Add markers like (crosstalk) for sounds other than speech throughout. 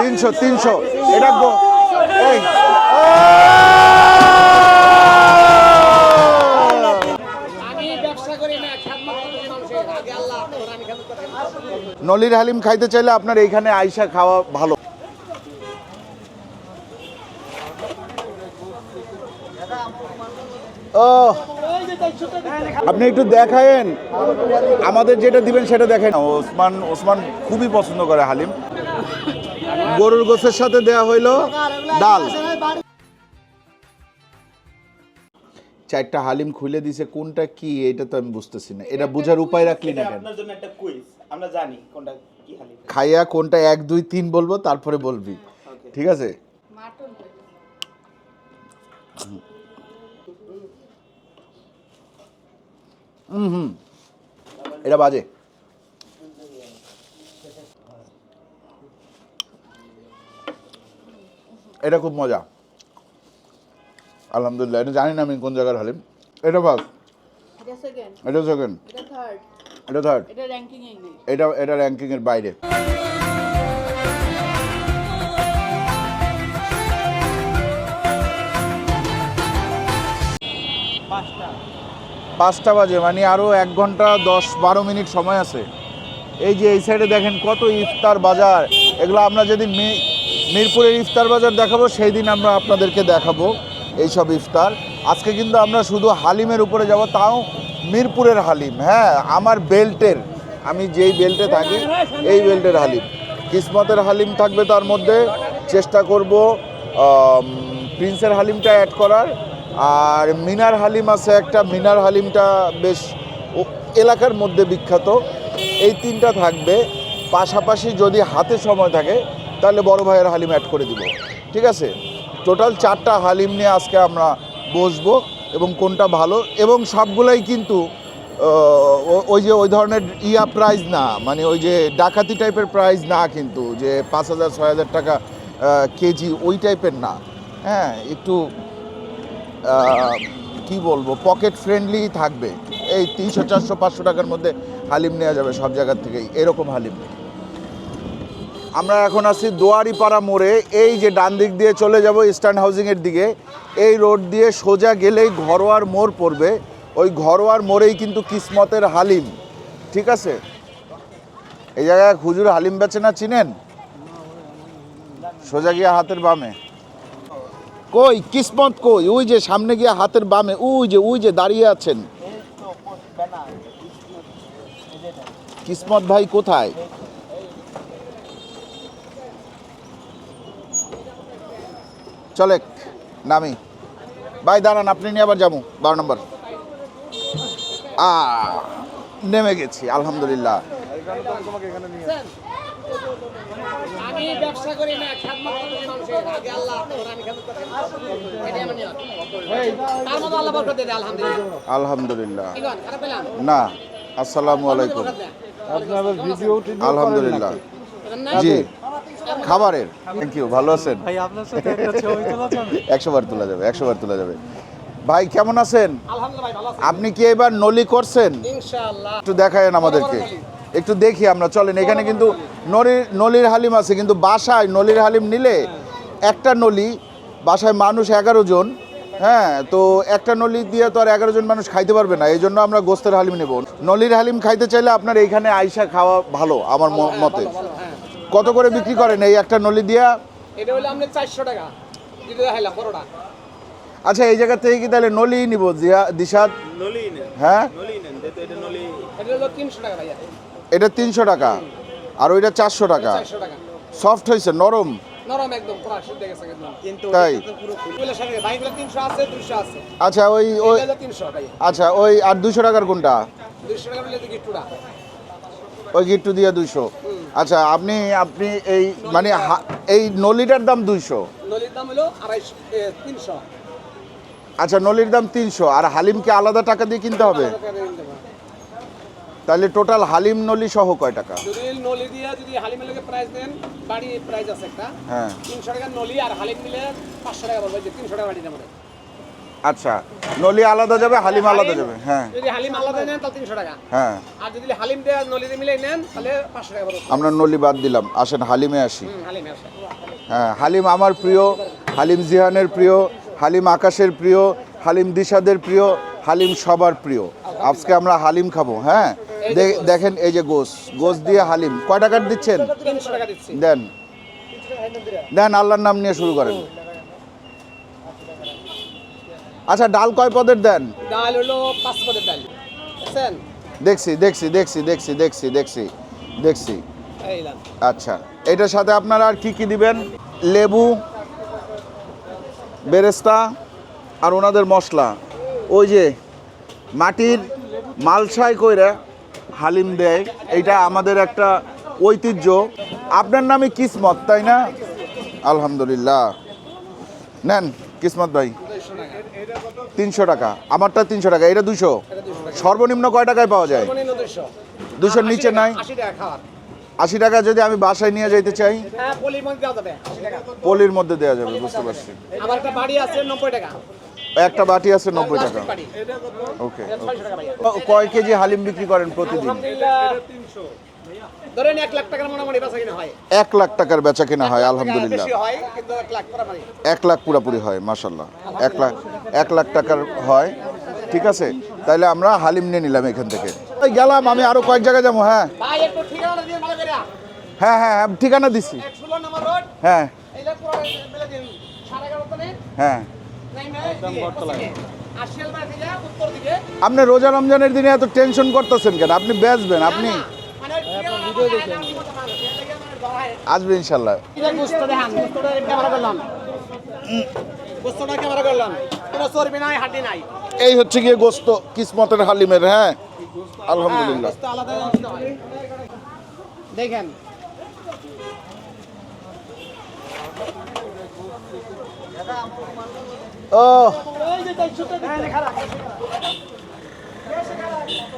তিনশো তিনশো? এটা গো- নলির হালিম খাইতে চাইলে আপনার এইখানে আইসা খাওয়া ভালো। আপনি একটু দেখায়েন। আমাদের যেটা দিবেন সেটা দেখেন ওসমান ওসমান খুবই পছন্দ করে হালিম। গরুর গোছের সাথে দেয়া হইল ডাল। চারটা হালিম খুলে দিছে কোনটা কি এটা তো আমি বুঝতেছি না। এটা বুঝার উপায় রাখলি না কেন? আপনার জন্য একটা কুইজ আমরা জানি কোনটা কি হালি খাইয়া কোনটা এক দুই তিন বলব তারপরে বলবি। ঠিক আছে? হুম হুম। এটা বাজে। এটা খুব মজা। আলহামদুলিল্লাহ এটা জানি না আমি কোন জায়গার হালিম। এটা বাস এটা সেকেন্ড এটা সেকেন্ড এটা থার্ড এটা এটা র্যাঙ্কিং এই নেই। এটা এটা র্যাঙ্কিংয়ের বাইরে। পাঁচটা। বাজে মানে আরও এক ঘণ্টা দশ বারো মিনিট সময় আছে। এই যে এই সাইডে দেখেন কত ইফতার বাজার। এগুলো আমরা যদি মি- মিরপুরের ইফতার বাজার দেখাবো সেই দিন আমরা আপনাদেরকে দেখাবো এইসব ইফতার। আজকে কিন্তু আমরা শুধু হালিমের উপরে যাব, তাও মিরপুরের হালিম হ্যাঁ আমার বেল্টের, আমি যেই বেল্টে থাকি, এই বেল্টের হালিম। কিসমতের হালিম থাকবে তার মধ্যে, চেষ্টা করব প্রিন্সের হালিমটা অ্যাড করার, আর মিনার হালিম আছে একটা, মিনার হালিমটা বেশ এলাকার মধ্যে বিখ্যাত। এই তিনটা থাকবে, পাশাপাশি যদি হাতে সময় থাকে তাহলে বড় ভাইয়ের হালিম অ্যাড করে দিব। ঠিক আছে? টোটাল চারটা হালিম নিয়ে আজকে আমরা বসবো এবং কোনটা ভালো এবং সবগুলাই কিন্তু ওই যে ওই ধরনের ইয়া প্রাইজ না মানে ওই যে ডাকাতি টাইপের প্রাইজ না কিন্তু, যে পাঁচ হাজার, ছয় হাজার টাকা কেজি ওই টাইপের না। হ্যাঁ একটু কি বলব পকেট ফ্রেন্ডলি থাকবে। এই তিনশো, চারশো, পাঁচশো টাকার মধ্যে হালিম নেওয়া যাবে সব জায়গার থেকেই, এরকম হালিম। আমরা এখন আছি দোয়ারিপাড়া মোড়ে। এই যে ডান দিক দিয়ে চলে যাব ইস্টার্ন হাউজিংয়ের দিকে। এই রোড দিয়ে সোজা গেলেই ঘরোয়ার মোড় পড়বে। ওই ঘরোয়ার মোড়েই কিন্তু কিসমতের হালিম। ঠিক আছে? এই জায়গায় হুজুর হালিম বেচে না চিনেন? সোজা গিয়ে হাতের বামে। কই, কিসমত কই? ওই যে সামনে গিয়ে হাতের বামে। ওই যে ওই যে দাঁড়িয়ে আছেন। কিসমত ভাই কোথায়? চলে নামি। ভাই দাঁড়ান আপনি নিয়ে আবার যাব। বারো নম্বর। আ নেমে গেছি আলহামদুলিল্লাহ। আমি ব্যবসা করি না খেদমত করি মানুষের। আগে আল্লাহ আপনার আমি খেদমত করি। এটাই আমার নিয়ত। তার মতো আল্লাহ বরকত দেয় আলহামদুলিল্লাহ। আলহামদুলিল্লাহ। খারাপ পেলাম? না আসসালামু আলাইকুম। আলহামদুলিল্লাহ। জি। খাবারের। থ্যাংক ইউ ভালো আছেন? ভাই আপনার সাথে একটা ছবি তোলা যাবে? একশো বার তোলা যাবে একশো বার তোলা যাবে। ভাই কেমন আছেন? আলহামদুলিল্লাহ ভাই ভালো আছি। আপনি কি এবার নলি করছেন? ইনশাআল্লাহ। একটু দেখায়েন আমাদেরকে। একটু দেখি আমরা চলেন এখানে কিন্তু নলির নলির হালিম আছে কিন্তু বাসায় নলির হালিম নিলে একটা নলি বাসায় মানুষ এগারো জন হ্যাঁ তো একটা নলি দিয়ে তো আর এগারো জন মানুষ খাইতে পারবে না এই জন্য আমরা গোস্তের হালিম নেব। নলির হালিম খাইতে চাইলে আপনার এইখানে আইসা খাওয়া ভালো আমার মতে। কত করে বিক্রি করেন এই একটা নলি দিয়া? এটা হলো আপনি চারশো টাকা। যেটা দেখাইলাম বড়টা আচ্ছা এই জায়গা থেকে কি তাহলে নলি নিব জিয়া দিশাদ নলি নেন হ্যাঁ? নলি নেন যেহেতু এটা নলি। এটা হলো তিনশো টাকা ভাইয়া। এটা তিনশো টাকা। আর ওইটা চারশো টাকা। সফট হয়েছে নরম। নরম একদম পুরো সিদ্ধ গেছে কিন্তু তাই? আচ্ছা ওই আচ্ছা ওই আর দুশো টাকার কোনটা দুশো টাকা বলে দেখি টুরা ওই গিট্টু দিয়ে দুইশো। আচ্ছা আপনি আপনি এই মানে এই নলিটার দাম দুইশো। আচ্ছা নলির দাম তিনশো। আর হালিমকে আলাদা টাকা দিয়ে কিনতে হবে। তাহলে টোটাল হালিম নলি সহ কয় টাকা? যদি নলি দিয়ে যদি হালিমের লোকে প্রাইস দেন বাড়ি প্রাইস আছে একটা। হ্যাঁ। তিনশো টাকার নলি আর হালিম নিলে টাকা বলব যে টাকা বাড়ি আচ্ছা নলি আলাদা যাবে হালিম আলাদা যাবে হ্যাঁ। যদি হালিম আলাদা নেন তাহলে তিনশো টাকা। হ্যাঁ। আর যদি হালিম দিয়ে নলি দিয়ে মিলাই নেন তাহলে পাঁচশো টাকা পড়বে আমরা নলি বাদ দিলাম আসেন হালিমে আসি। হুম, হালিম আছে হ্যাঁ হালিম আমার প্রিয় হালিম জিহানের প্রিয় হালিম আকাশের প্রিয় হালিম দিশাদের প্রিয় হালিম সবার প্রিয়। আজকে আমরা হালিম খাব হ্যাঁ? দেখেন এই যে গোস গোস দিয়ে হালিম। কয় টাকার দিচ্ছেন? দেন। দেন আল্লাহর নাম নিয়ে শুরু করেন। আচ্ছা ডাল কয় পদের দেন? ডাল হলো পাঁচ পদের ডাল। বুঝছেন দেখছি দেখছি দেখছি দেখছি দেখছি দেখছি দেখছি। আচ্ছা এটার সাথে আপনারা আর কি কি দিবেন? লেবু বেরেস্তা আর ওনাদের মশলা। ওই যে মাটির মালসাই কইরা হালিম দেয় এইটা আমাদের একটা ঐতিহ্য। আপনার নামে কিসমত তাই না? আলহামদুলিল্লাহ। নেন কিসমত ভাই। তিনশো টাকা। আমারটা তিনশো টাকা এটা দুশো। সর্বনিম্ন কয় টাকায় পাওয়া যায়? দুশো। দুশোর নিচে নাই? আশি টাকা যদি আমি বাসায় নিয়ে যাইতে চাই? হ্যাঁ পলির মধ্যে দেওয়া যাবে বুঝতে পারছি। একটা বাটি আছে নব্বই টাকা। ওকে কয় কেজি হালিম বিক্রি করেন প্রতিদিন? ধরেন এক লাখ টাকার মোটামুটি বেচা কিনা হয়। এক লাখ টাকার বেচা কেনা হয় আলহামদুলিল্লাহ। বেশি হয় কিন্তু এক লাখ পুরোপুরি। এক লাখ পুরাপুরি হয় মাসাল্লাহ এক লাখ এক লাখ টাকার হয় ঠিক আছে? তাইলে আমরা হালিম নিয়ে নিলাম এখান থেকে। ওই গেলাম আমি আরও কয়েক জায়গায় যাব হ্যাঁ। ভাই একটু ঠিকানাটা দিয়ে ভালো করে হ্যাঁ হ্যাঁ হ্যাঁ ঠিকানা দিছি। হ্যাঁ। হ্যাঁ। আপনি রোজা রমজানের দিনে এত টেনশন করতেছেন কেন? আপনি বেচবেন আপনি আসবেন ইনশাল্লাহ। এই হচ্ছে গিয়ে গোস্ত কিসমতের হালিমের হ্যাঁ? আলহামদুলিল্লাহ। দেখেন। ও।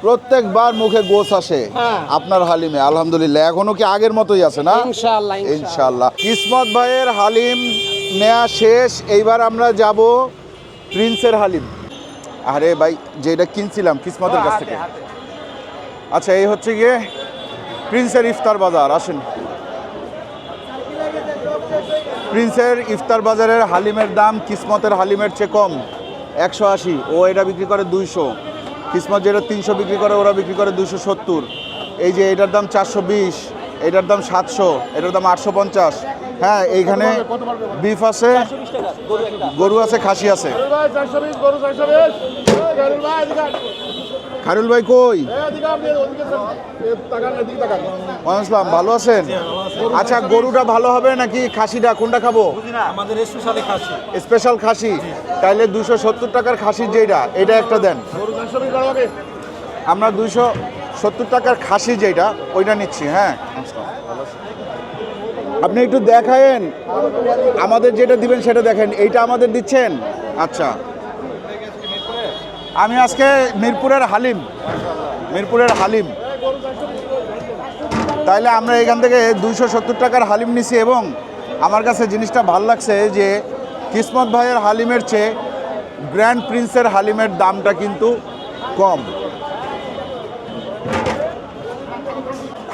প্রত্যেকবার মুখে গোস আসে হ্যাঁ। আপনার হালিমে আলহামদুলিল্লাহ। এখনও কি আগের মতোই আছে না? ইনশাআল্লাহ ইনশাল্লাহ কিসমত ভাইয়ের হালিম নেয়া শেষ। এইবার আমরা যাব প্রিন্সের হালিম। আরে ভাই যেটা কিনছিলাম কিসমতের কাছ থেকে। আচ্ছা এই হচ্ছে গিয়ে প্রিন্সের ইফতার বাজার। আসেন। প্রিন্সের ইফতার বাজারের হালিমের দাম কিসমতের হালিমের চেয়ে কম। একশো আশি। ও এটা বিক্রি করে দুইশো। কিসমত যেটা তিনশো বিক্রি করে ওরা বিক্রি করে দুশো সত্তর। এই যে এটার দাম চারশো বিশ এটার দাম সাতশো এটার দাম আটশো পঞ্চাশ। হ্যাঁ এইখানে বিফ আছে গরু আছে খাসি আছে। খারুল ভাই কই? ওয়ালাইকুম ভালো আছেন? আচ্ছা গরুটা ভালো হবে নাকি খাসিটা? কোনটা খাব? আমাদের স্পেশালি খাসি। স্পেশাল খাসি? তাইলে দুশো সত্তর টাকার খাসির যেটা এটা একটা দেন। আমরা দুশো সত্তর টাকার খাসি যেটা ওইটা নিচ্ছি হ্যাঁ? আপনি একটু দেখায়েন। আমাদের যেটা দিবেন সেটা দেখেন এইটা আমাদের দিচ্ছেন? আচ্ছা। আমি আজকে মিরপুরের হালিম মিরপুরের হালিম। তাইলে আমরা এখান থেকে দুইশো সত্তর টাকার হালিম নিছি এবং আমার কাছে জিনিসটা ভালো লাগছে যে কিসমত ভাইয়ের হালিমের চেয়ে গ্র্যান্ড প্রিন্সের হালিমের দামটা কিন্তু কম।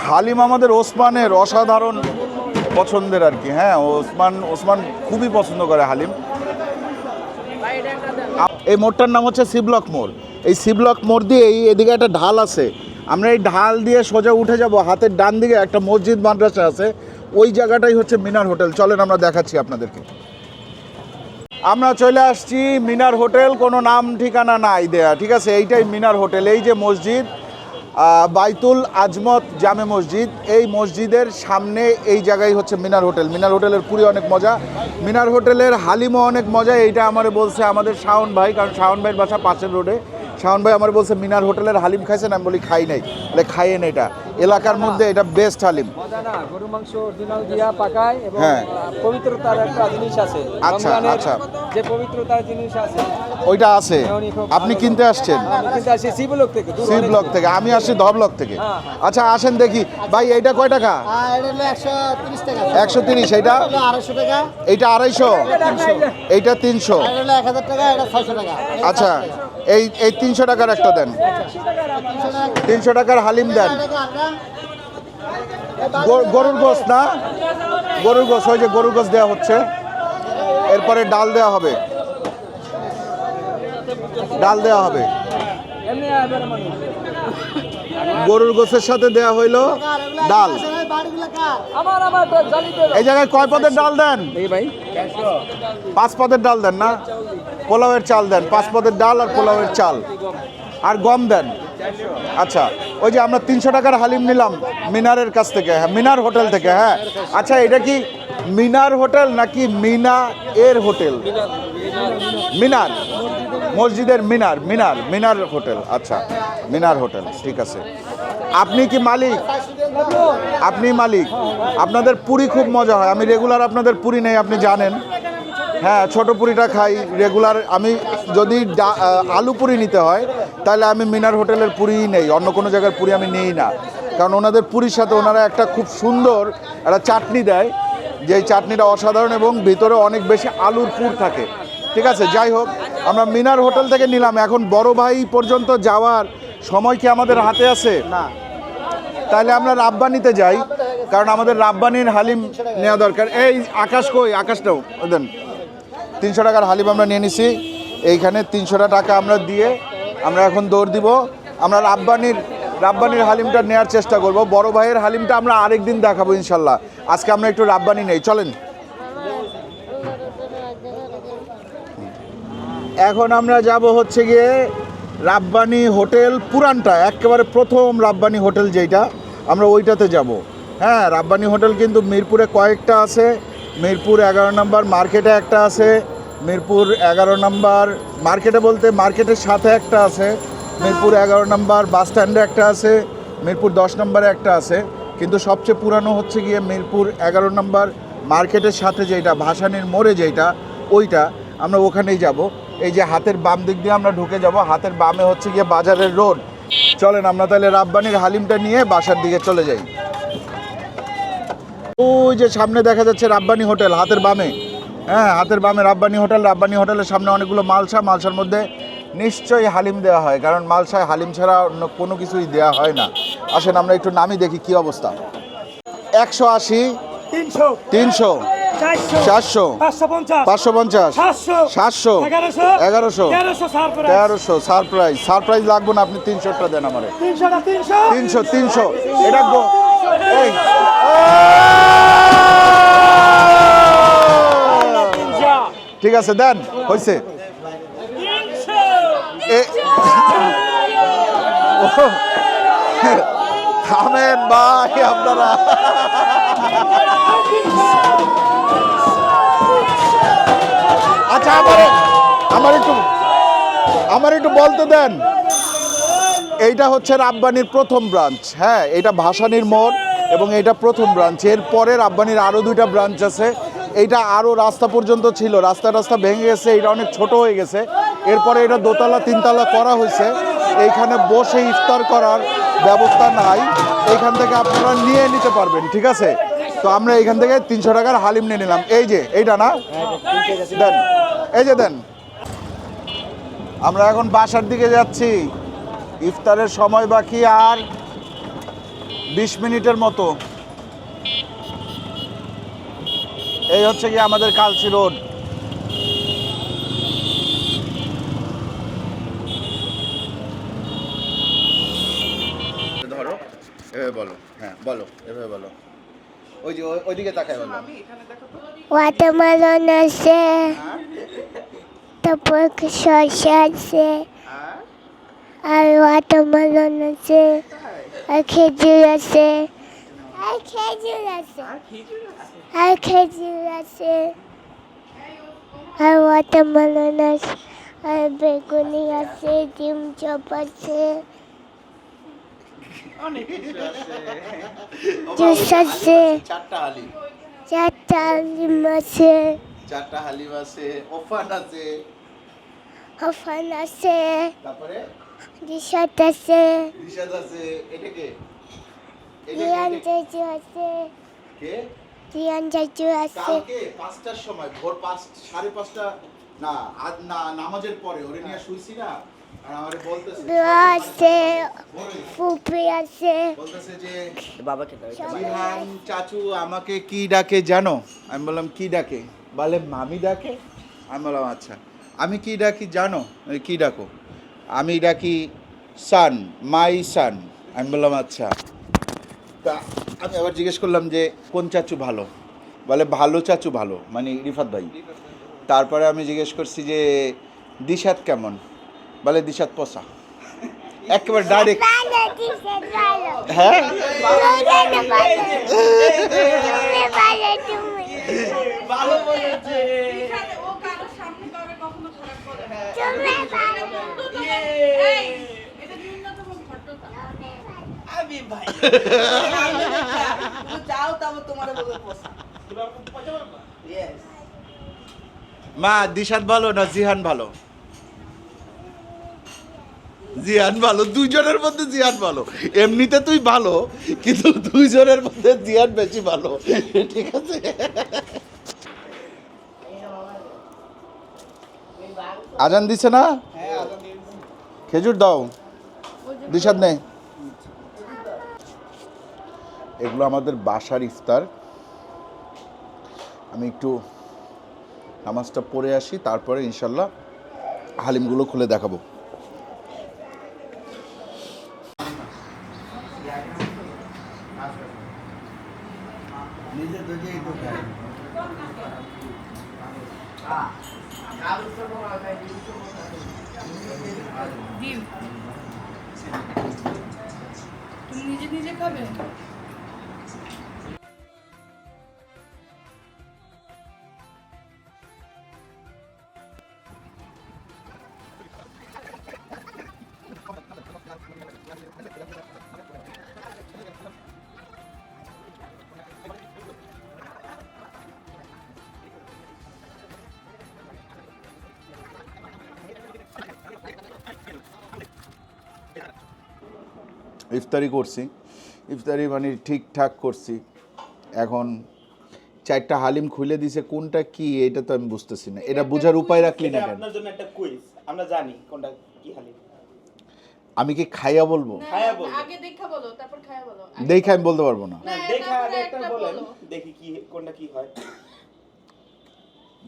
হালিম আমাদের ওসমানের অসাধারণ পছন্দের আর কি। হ্যাঁ ওসমান ওসমান খুবই পছন্দ করে হালিম। এই মোড়টার নাম হচ্ছে শিবলক মোড়। এই শিবলক মোড় দিয়ে এই এদিকে একটা ঢাল আছে। আমরা এই ঢাল দিয়ে সোজা উঠে যাব হাতের ডান দিকে একটা মসজিদ মাদ্রাসা আছে। ওই জায়গাটাই হচ্ছে মিনার হোটেল। চলেন আমরা দেখাচ্ছি আপনাদেরকে। আমরা চলে আসছি মিনার হোটেল। কোনো নাম, ঠিকানা নাই দেয়া। ঠিক আছে? এইটাই মিনার হোটেল। এই যে মসজিদ বাইতুল আজমত জামে মসজিদ। এই মসজিদের সামনে এই জায়গায় হচ্ছে মিনার হোটেল। মিনার হোটেলের পুরী অনেক মজা। মিনার হোটেলের হালিমও অনেক মজা। এইটা আমার বলছে আমাদের শাওন ভাই, কারণ শাওন ভাইয়ের বাসা পাশের রোডে। শাওন ভাই আমার বলছে মিনার হোটেলের হালিম খাইছেন? আমি বলি খাই নাই। বলে খাইয়েন এটা। এলাকার মধ্যে এটা বেস্ট হালিম। গরু মাংস অরিজিনাল দিয়া পাকায় এবং হ্যাঁ। পবিত্রতার একটা জিনিস আছে। আচ্ছা, আচ্ছা। যে পবিত্রতার জিনিস আছে ওইটা আছে। আপনি কিনতে আসছেন? আমি সি ব্লক থেকে সি ব্লক থেকে। আমি আসছি ধ ব্লক থেকে। হ্যাঁ, হ্যাঁ। আচ্ছা আসেন দেখি। ভাই এইটা কয় টাকা? একশো তিরিশ এইটা? আড়াইশো টাকা। এইটা আড়াইশো? এইটা তিনশো? আচ্ছা। এই এই তিনশো টাকার একটা দেন। তিনশো টাকার হালিম দেন। গরুর গোস না? গরুর গোস ওই যে গরুর গোস দেওয়া হচ্ছে। এরপরে ডাল দেওয়া হবে। ডাল দেওয়া হবে। এমনি আবার মানুষ। গরুর গোসের সাথে দেওয়া হইল ডাল। এই জায়গায় কয় পদের ডাল দেন? পাঁচ পদের ডাল দেন না? পোলাওয়ের চাল দেন পাঁচ পদের ডাল আর পোলাওয়ের চাল। আর গম দেন। আচ্ছা ওই যে আমরা তিনশো টাকার হালিম নিলাম মিনারের কাছ থেকে হ্যাঁ মিনার হোটেল থেকে হ্যাঁ। আচ্ছা এটা কি মিনার হোটেল নাকি মিনা এর হোটেল? মিনার। মসজিদের মিনার মিনার মিনার হোটেল। আচ্ছা মিনার হোটেল, ঠিক আছে। আপনি কি মালিক? আপনি মালিক। আপনাদের পুরি খুব মজা হয়। আমি রেগুলার আপনাদের পুরি নেই, আপনি জানেন। হ্যাঁ ছোট পুরিটা খাই রেগুলার আমি যদি ডা- আলু পুরি নিতে হয় তাহলে আমি মিনার হোটেলের পুরিই নেই। অন্য কোনো জায়গার পুরি আমি নিই না। কারণ ওনাদের পুরীর সাথে ওনারা একটা খুব সুন্দর একটা চাটনি দেয় যেই চাটনিটা অসাধারণ এবং ভিতরে অনেক বেশি আলুর পুর থাকে। ঠিক আছে যাই হোক আমরা মিনার হোটেল থেকে নিলাম। এখন বড় ভাই পর্যন্ত যাওয়ার সময় কি আমাদের হাতে আছে? না। তাহলে আমরা রাব্বানিতে যাই কারণ আমাদের রাব্বানির হালিম নেওয়া দরকার। এই আকাশ কই? আকাশটাও দেন। তিনশো টাকার হালিম আমরা নিয়ে নিছি। এইখানে তিনশোটা টাকা আমরা দিয়ে আমরা এখন দৌড় দিব। আমরা রাব্বানির রাব্বানির হালিমটা নেওয়ার চেষ্টা করব। বড় ভাইয়ের হালিমটা আমরা আরেক দিন দেখাবো ইনশাল্লাহ। আজকে আমরা একটু রাব্বানি নেই। চলেন। এখন আমরা যাব হচ্ছে গিয়ে রাব্বানি হোটেল পুরানটা, একেবারে প্রথম রাব্বানি হোটেল যেটা আমরা ওইটাতে যাব। হ্যাঁ রাব্বানি হোটেল কিন্তু মিরপুরে কয়েকটা আছে। মিরপুর এগারো নম্বর মার্কেটে একটা আছে, মিরপুর এগারো নম্বর মার্কেটে বলতে মার্কেটের সাথে একটা আছে, মিরপুর এগারো নম্বর বাস স্ট্যান্ডে একটা আছে, মিরপুর দশ নম্বরে একটা আছে। কিন্তু সবচেয়ে পুরানো হচ্ছে গিয়ে মিরপুর এগারো নম্বর মার্কেটের সাথে যেটা, ভাসানির মোড়ে যেটা, ওইটা আমরা ওখানেই যাব। এই যে হাতের বাম দিক দিয়ে আমরা ঢুকে যাব, হাতের বামে হচ্ছে গিয়ে বাজারের রোড। চলেন আমরা তাহলে রাব্বানির হালিমটা নিয়ে বাসার দিকে চলে যাই। ওই যে সামনে দেখা যাচ্ছে রাব্বানি হোটেল হাতের বামে। হ্যাঁ হাতের বামে রাব্বানি হোটেল রাব্বানি হোটেলের সামনে অনেকগুলো মালসা মালসার মধ্যে নিশ্চয়ই হালিম দেওয়া হয় কারণ মালসায় হালিম ছাড়া অন্য কোনো কিছুই দেওয়া হয় না। আসেন আমরা একটু নামি দেখি কি অবস্থা। একশো আশি তিনশো। তিনশো। চারশো পাঁচশো পঞ্চাশ সাতশো এগারোশো তেরোশো সারপ্রাইজ সারপ্রাইজ লাগবে না আপনি তিনশোটা দেন আমারে। তিনশো? তিনশো এটা এই। ঠিক আছে দেন হয়েছে (laughs) থামেন ভাই আপনারা। আমার একটু বলতে দেন। এইটা হচ্ছে রাব্বানির প্রথম ব্রাঞ্চ হ্যাঁ এটা ভাসানির মোড় এবং এটা প্রথম ব্রাঞ্চ এর পরে রাব্বানির আরও দুইটা ব্রাঞ্চ আছে। এইটা আরও রাস্তা পর্যন্ত ছিল। রাস্তা রাস্তা ভেঙে গেছে এটা অনেক ছোট হয়ে গেছে। এরপরে এটা দোতলা, তিনতলা করা হয়েছে। এইখানে বসে ইফতার করার ব্যবস্থা নাই। এইখান থেকে আপনারা নিয়ে নিতে পারবেন, ঠিক আছে? তো আমরা এইখান থেকে তিনশো টাকার হালিম নিয়ে নিলাম। এই যে, এইটা না? দেন। এই যে দেন। আমরা এখন বাসার দিকে যাচ্ছি। ইফতারের সময় বাকি আর বিশ মিনিটের মতো। এই হচ্ছে কি আমাদের কালচি রোড। ধরো এভাবে বলো হ্যাঁ বলো এভাবে বলো। ওই যে ওই- ওইদিকে তাকায় বলো। ওয়াটারমেলন আছে তারপর শসা আছে আর ওয়াটারমেলন আছে আর খেজুর আছে আর খেজুর আছে আর খেজুর আছে আর ওয়াটারমেলন আছে আর বেগুনি আছে ডিম চপ আছে জুস আছে চারটা হালিম আছে চারটা হালিম আছে ওফান আছে হফান আছে তারপরে? আছে রিশাদ আছে এটা কে? রিয়ান চাচু আছে কে? রিয়ান চাচু আছে কালকে পাঁচটার সময় ভোর পাঁচ সাড়ে পাঁচটা না আজ না নামাজের পরে ওরে নিয়ে শুইছি না? আর আমারে বলতেছে আছে ফুপি আছে বলতেছে যে বাবাকে চাচু আমাকে কি ডাকে জানো? আমি বললাম কি ডাকে? বলে মামি ডাকে? আমি বললাম আচ্ছা। আমি কি ডাকি জানো? কি ডাকো? আমি ডাকি সান মাই সান। আমি বললাম আচ্ছা। তা আমি আবার জিজ্ঞেস করলাম যে কোন চাচু ভালো? বলে ভালো চাচু ভালো। মানে রিফাত ভাই। তারপরে আমি জিজ্ঞেস করছি যে দিশাত কেমন? বলে দিশাত পোষা একেবারে ডাইরেক্ট হ্যাঁ তুমি ভালো তুমি ভালো বলেছে ও কারও সামনে কাউকে কখনো খারাপ করে না। তুমি ভালো এই, এটা ন্যূনতম ভদ্রতা। আমি ভাই যাও তারপর তোমার বলে পোষা তোরা পয়সা পাবা ইয়েস মা, দিশাত ভালো না জিহান ভালো? জিহান ভালো, দুইজনের মধ্যে জিহান ভালো। এমনিতে তুই ভালো, কিন্তু দুইজনের মধ্যে জিহান বেশি ভালো। ঠিক আছে? আজান দিছে না? খেজুর দাও। দিশাদ নে। এগুলো আমাদের বাসার ইফতার। আমি একটু নামাজটা পড়ে আসি তারপরে ইনশাল্লাহ হালিমগুলো খুলে দেখাবো। ইফতারি করছি। ইফতারি মানে ঠিকঠাক করছি। এখন চারটা হালিম খুলে দিছে কোনটা কি এটা তো আমি বুঝতেছি না। এটা বোঝার উপায় রাখলি না কেন? আপনার জন্য একটা কুইজ আমরা জানি কোনটা কি হালিম। আমি কি খাইয়া বলব? না, খায়া বলো। আগে দেখা বলো তারপর খায়া বলো। দেখে আমি বলতে পারব না। দেখা আগে একটা বলেন বলো। দেখি কি কোনটা কি হয়।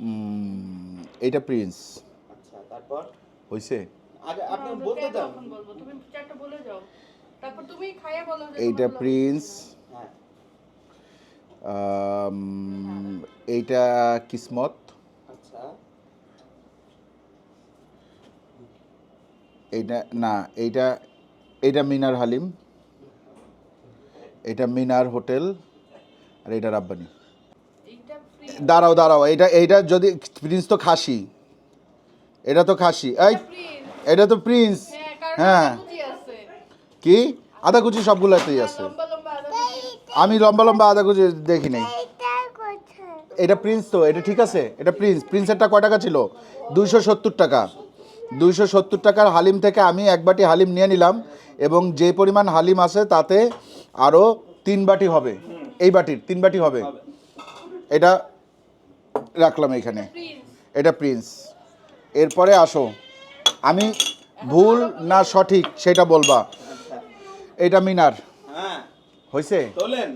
উম, এইটা প্রিন্স। আচ্ছা তারপর? হইছে? আগে আপনি বলতে বলব তুমি চারটা বলে যাও। তারপর তুমি খাইয়া বলো এইটা প্রিন্স। হ্যাঁ। এইটা কিসমত। আচ্ছা। এইটা না এইটা এইটা মিনার হালিম। এটা মিনার হোটেল আর এটা রাব্বানি। দাঁড়াও দাঁড়াও এটা এইটা যদি প্রিন্স তো খাসি। এটা তো খাসি। এই এটা তো প্রিন্স। হ্যাঁ কারণ হ্যাঁ আদা কুচি আছে কি? আদা কুচি সবগুলোতেই আছে। আমি লম্বা লম্বা আদা কুচি দেখি নাই। এটা প্রিন্স তো, এটা ঠিক আছে? এটা প্রিন্স প্রিন্সেরটা কয় টাকা ছিল? দুইশো সত্তর টাকা। দুইশো সত্তর টাকার হালিম থেকে আমি এক বাটি হালিম নিয়ে নিলাম এবং যে পরিমাণ হালিম আছে তাতে আরও তিন বাটি হবে। এই বাটির, তিন বাটি হবে। এটা রাখলাম এখানে। এটা প্রিন্স এরপরে আসো। আমি ভুল না সঠিক সেটা বলবা। এটা মিনার। হ্যাঁ। হয়েছে তোলেন।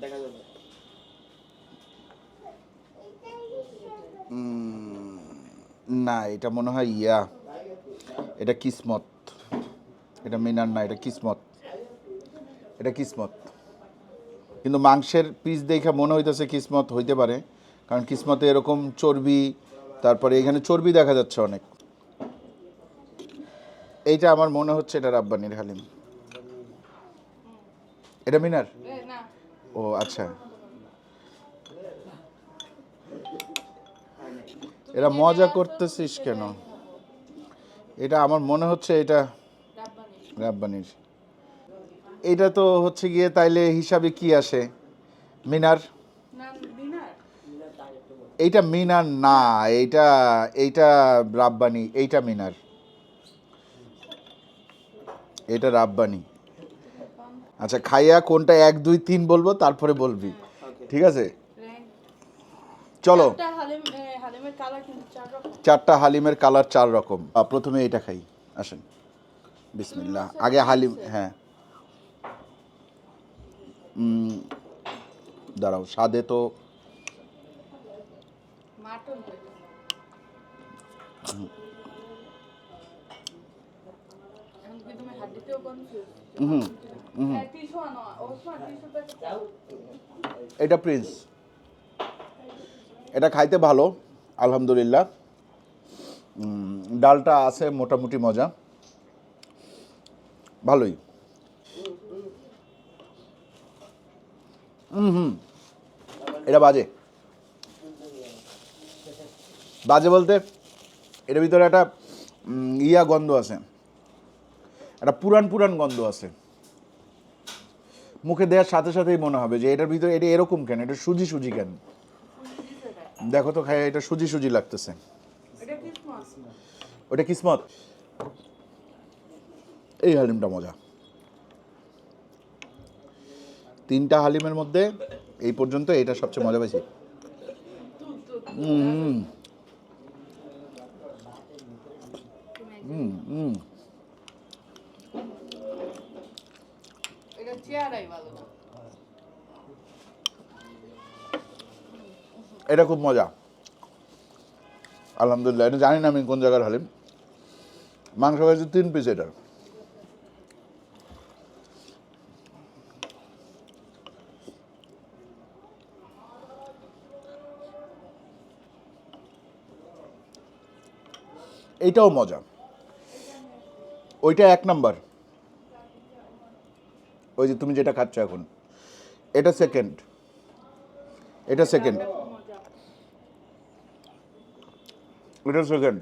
দেখা যাবে। না এটা মনে হয় ইয়া। এটা কিসমত। এটা মিনার না এটা কিসমত। এটা কিসমত। কিন্তু মাংসের পিস দেখে মনে হইতেছে কিসমত হইতে পারে। কারণ কিসমতে এরকম চর্বি তারপরে এখানে চর্বি দেখা যাচ্ছে অনেক। এইটা আমার মনে হচ্ছে এটা রাব্বানির হালিম। এটা মিনার? ও আচ্ছা। এরা মজা করতেছিস কেন? এটা আমার মনে হচ্ছে এটা রাব্বানির। এটা তো হচ্ছে গিয়ে তাইলে হিসাবে কি আসে? মিনার। এইটা মিনার না এইটা এইটা রাব্বানি এইটা মিনার। এটা রাব্বানি। আচ্ছা খাইয়া কোনটা এক দুই তিন বলব তারপরে বলবি। ঠিক আছে? চলো। চারটা হালিমের কালার চার রকম। চারটা হালিমের কালার চার রকম। আহ, প্রথমে এটা খাই। আসেন। বিসমিল্লাহ। আগে হালিম হ্যাঁ দাঁড়াও স্বাদে তো মাটন হইল। এখন কি তুমি হাড্ডিতেও কনফিউজ হুম। প্যাকেট এটা প্রিন্স। এটা খাইতে ভালো আলহামদুলিল্লাহ। ডালটা আছে মোটামুটি মজা। ভালোই। হুম হুম। এটা বাজে। বাজে বলতে এটার ভিতরে একটা ইয়া গন্ধ আছে। একটা পুরান পুরান গন্ধ আছে। মুখে দেওয়ার সাথে সাথেই মনে হবে যে এটার ভিতরে এটা এরকম কেন? এটা সুজি সুজি কেন? দেখো তো খাই এটা সুজি সুজি লাগতেছে। ওটা কিসমত? এই হালিমটা মজা। তিনটা হালিমের মধ্যে এই পর্যন্ত এটা সবচেয়ে মজা পাইছি। হুম। হুম হুম। এটা খুব মজা। আলহামদুলিল্লাহ, এটা জানি না আমি কোন জায়গার হালিম। মাংস খাইছি তিন পিস এটার এইটাও মজা। ওইটা এক নাম্বার। ওই যে তুমি যেটা খাচ্ছ এখন। এটা সেকেন্ড এটা সেকেন্ড এটা সেকেন্ড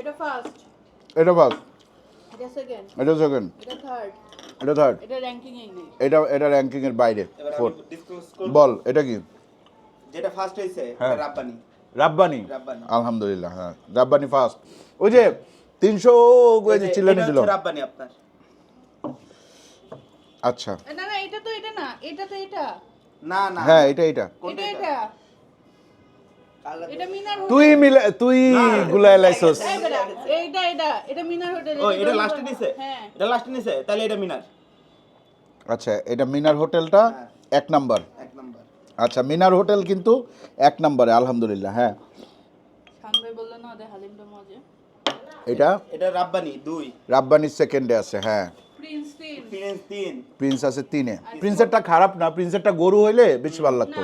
এটা ফার্স্ট এটা ফার্স্ট এটা সেকেন্ড এটা সেকেন্ড এটা থার্ড এটা থার্ড এটা র্যাঙ্কিং এ নেই। এটা এটা র্যাঙ্কিং এর বাইরে ফোর্থ বল এটা কি? যেটা ফার্স্ট হয়েছে হ্যাঁ। রাব্বানি। রাব্বানি। রাব্বানি। আলহামদুলিল্লাহ হ্যাঁ। রাব্বানি ফার্স্ট ওই যে তিনশো চিল্লানি দিল রাব্বানি আপনার। আচ্ছা। না না এটা তো এটা না এটা তো এটা। না না। হ্যাঁ এটা এটা। কোনটা এটা? তুই মিলে তুই গুলাই লাইছস এই এইটা এটা এটা মিনার হোটেল ও এটা লাস্টে নিছে? হ্যাঁ। এটা লাস্টে নিছে? তাহলে এটা মিনার। আচ্ছা এটা মিনার হোটেলটা হ্যাঁ। এক নাম্বার। এক নাম্বার। আচ্ছা মিনার হোটেল কিন্তু এক নাম্বারে আলহামদুলিল্লাহ হ্যাঁ খান ভাই বলল না ওদের হালিমটা মজা এটা? এটা রাব্বানি দুই। রাব্বানির সেকেন্ডে আছে হ্যাঁ। প্রিন্স তিন। ফিরেন্স তিন। প্রিন্স আছে তিনে। প্রিন্সেরটা খারাপ না প্রিন্সেরটা গরু হইলে বেশি ভালো লাগতো।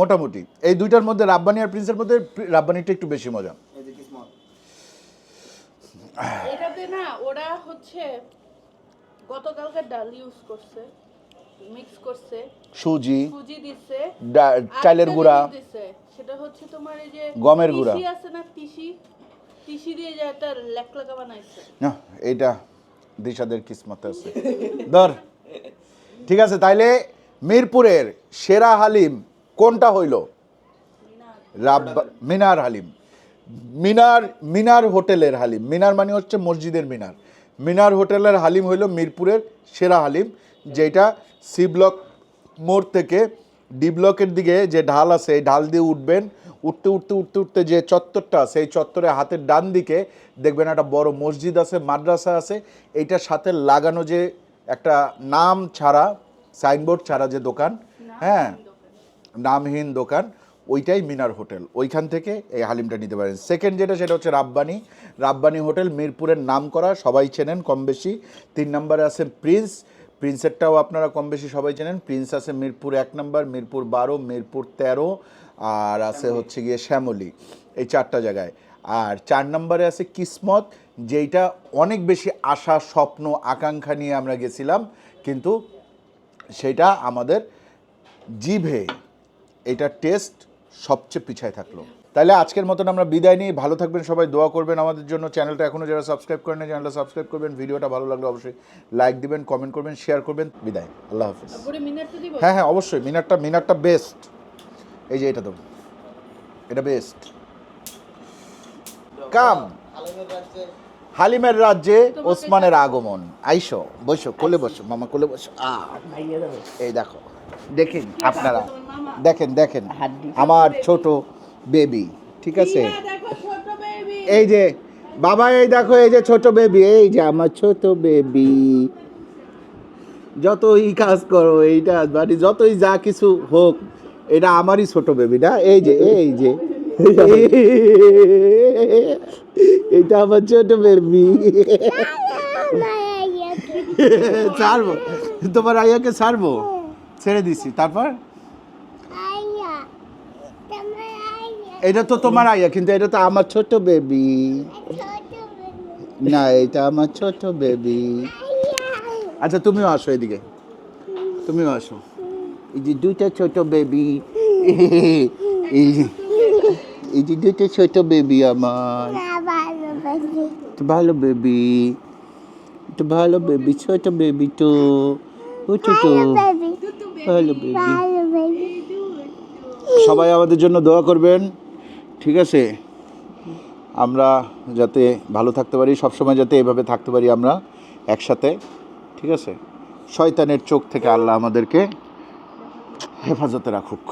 মোটামুটি। এই দুইটার মধ্যে রাব্বানি আর প্রিন্সের মধ্যে রাব্বানিটা একটু বেশি মজা। এই যে কিসমত। এটাতে না ওরা হচ্ছে গতকালকে ডাল ইউজ করছে মিক্স করছে। সুজি সুজি দিছে চালের গুঁড়া। সেটা হচ্ছে তোমার এই যে গমের গুঁড়া। আছে না তিসি? তিসি দিয়ে যে একটা লেকলাকা বানাইছে। না এইটা দিশাদের কিসমতে আছে। ধর। ঠিক আছে তাইলে মিরপুরের সেরা হালিম কোনটা হইল? রাব্বা মিনার হালিম। মিনার মিনার হোটেলের হালিম। মিনার মানে হচ্ছে মসজিদের মিনার। মিনার হোটেলের হালিম হইল মিরপুরের সেরা হালিম যেটা সি ব্লক মোড় থেকে ডি ব্লকের দিকে যে ঢাল আছে এই ঢাল দিয়ে উঠবেন উঠতে উঠতে উঠতে উঠতে যে চত্বরটা আছে এই চত্বরে হাতের ডান দিকে দেখবেন একটা বড় মসজিদ আছে মাদ্রাসা আছে। এইটার সাথে লাগানো যে একটা নাম ছাড়া সাইনবোর্ড ছাড়া যে দোকান হ্যাঁ নামহীন দোকান ওইটাই মিনার হোটেল। ওইখান থেকে এই হালিমটা নিতে পারেন। সেকেন্ড যেটা সেটা হচ্ছে রাব্বানি। রাব্বানি হোটেল মিরপুরের নাম করা সবাই চেনেন কম বেশি। তিন নম্বরে আছে প্রিন্স। প্রিন্সেরটাও আপনারা কম বেশি সবাই চেনেন। প্রিন্স আছে মিরপুর এক নম্বর মিরপুর বারো মিরপুর তেরো আর আছে হচ্ছে গিয়ে শ্যামলী এই চারটা জায়গায়। আর চার নম্বরে আছে কিসমত যেইটা অনেক বেশি আশা স্বপ্ন আকাঙ্ক্ষা নিয়ে আমরা গেছিলাম কিন্তু সেটা আমাদের জিভে এটা টেস্ট সবচেয়ে পিছায় থাকল। তাহলে আজকের মতন আমরা বিদায় নিই। ভালো থাকবেন সবাই দোয়া করবেন আমাদের জন্য। চ্যানেলটা এখনও যারা সাবস্ক্রাইব করেন না চ্যানেলটা সাবস্ক্রাইব করবেন। ভিডিওটা ভালো লাগলে অবশ্যই লাইক দিবেন কমেন্ট করবেন শেয়ার করবেন। বিদায়। আল্লাহ হাফিজ। হ্যাঁ হ্যাঁ অবশ্যই। মিনারটা মিনারটা বেস্ট এই যে এটা তো। এটা বেস্ট কাম হালিমের রাজ্যে ওসমানের আগমন। আইসো বসো কোলে বসো মামা কোলে বসো। আ এই দেখো দেখেন আপনারা। দেখেন দেখেন আমার ছোট বেবি ঠিক আছে? এই যে বাবা এই দেখো এই যে ছোট বেবি এই যে আমার ছোট বেবি যতই কাজ করো এইটা মানে যতই যা কিছু হোক এটা আমারই ছোট বেবি না এই যে এই যে। এটা আমার ছোট বেবি। ছাড়বো? তোমার আইয়াকে ছাড়বো? ছেড়ে দিছি। তারপর? এটা তো তোমার আইয়া, কিন্তু এটা তো আমার ছোট বেবি। না, এটা আমার ছোট বেবি। আচ্ছা তুমিও আসো এদিকে। তুমিও আসো। এই যে দুইটা ছোট বেবি এই এই যে দুইটা ছোট বেবি আমার? তো ভালো বেবি তো ভালো বেবি ছোট বেবি তো। ও ছোট ভালো বেবি সবাই আমাদের জন্য দোয়া করবেন ঠিক আছে? আমরা যাতে ভালো থাকতে পারি সবসময় যাতে এভাবে থাকতে পারি আমরা একসাথে ঠিক আছে? শয়তানের চোখ থেকে আল্লাহ আমাদেরকে হেফাজতে রাখুক।